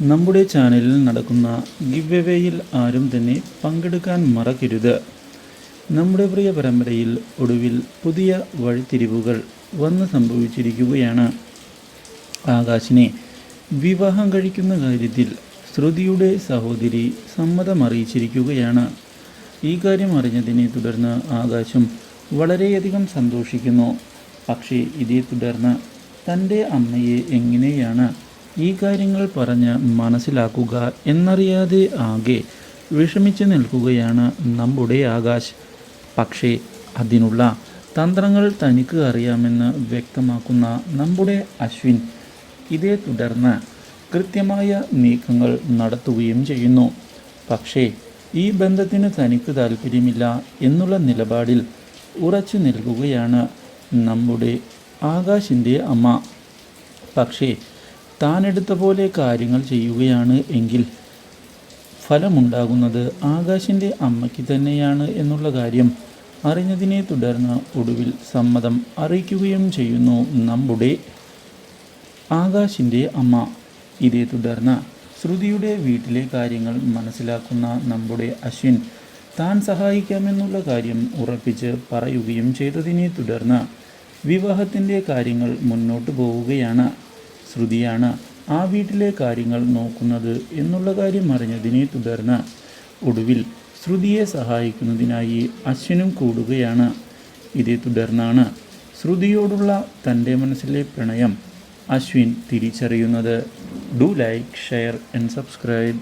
നമ്മുടെ ചാനലിൽ നടക്കുന്ന ഗിവ് എവേയിൽ ആരും തന്നെ പങ്കെടുക്കാൻ മറക്കരുത്. നമ്മുടെ പ്രിയ പരമ്പരയിൽ ഒടുവിൽ പുതിയ വഴിത്തിരിവുകൾ വന്ന് സംഭവിച്ചിരിക്കുകയാണ്. ആകാശിനെ വിവാഹം കഴിക്കുന്ന കാര്യത്തിൽ ശ്രുതിയുടെ സഹോദരി സമ്മതമറിയിച്ചിരിക്കുകയാണ് ഈ കാര്യം അറിഞ്ഞതിനെ തുടർന്ന് ആകാശം വളരെയധികം സന്തോഷിക്കുന്നു. പക്ഷേ ഇതേ തുടർന്ന് തന്റെ അമ്മയെ എങ്ങനെയാണ് ഈ കാര്യങ്ങൾ പറഞ്ഞ് മനസ്സിലാക്കുക എന്നറിയാതെ ആകെ വിഷമിച്ചു നിൽക്കുകയാണ് നമ്മുടെ ആകാശ്. പക്ഷേ അതിനുള്ള തന്ത്രങ്ങൾ തനിക്ക് അറിയാമെന്ന് വ്യക്തമാക്കുന്ന നമ്മുടെ അശ്വിൻ ഇതേ തുടർന്ന് കൃത്യമായ നീക്കങ്ങൾ നടത്തുകയും ചെയ്യുന്നു. പക്ഷേ ഈ ബന്ധത്തിന് തനിക്ക് താല്പര്യമില്ല എന്നുള്ള നിലപാടിൽ ഉറച്ചു നിൽക്കുകയാണ് നമ്മുടെ ആകാശിന്റെ അമ്മ. പക്ഷേ താനെടുത്ത പോലെ കാര്യങ്ങൾ ചെയ്യുകയാണ് എങ്കിൽ ഫലമുണ്ടാകുന്നത് ആകാശിന്റെ അമ്മയ്ക്ക് തന്നെയാണ് എന്നുള്ള കാര്യം അറിഞ്ഞതിനെ തുടർന്ന് ഒടുവിൽ സമ്മതം അറിയിക്കുകയും ചെയ്യുന്നു നമ്മുടെ ആകാശിന്റെ അമ്മ. ഇതേ തുടർന്ന് ശ്രുതിയുടെ വീട്ടിലെ കാര്യങ്ങൾ മനസ്സിലാക്കുന്ന നമ്മുടെ അശ്വിൻ താൻ സഹായിക്കാമെന്നുള്ള കാര്യം ഉറപ്പിച്ച് പറയുകയും ചെയ്തതിനെ തുടർന്ന് വിവാഹത്തിന്റെ കാര്യങ്ങൾ മുന്നോട്ട് പോവുകയാണ്. ശ്രുതിയാണ് ആ വീട്ടിലെ കാര്യങ്ങൾ നോക്കുന്നത് എന്നുള്ള കാര്യം അറിഞ്ഞതിനെ തുടർന്ന് ഒടുവിൽ ശ്രുതിയെ സഹായിക്കുന്നതിനായി അശ്വിനും കൂടുകയാണ്. ഇതേ തുടർന്നാണ് ശ്രുതിയോടുള്ള തന്റെ മനസ്സിലെ പ്രണയം അശ്വിൻ തിരിച്ചറിയുന്നത്. Do like share and subscribe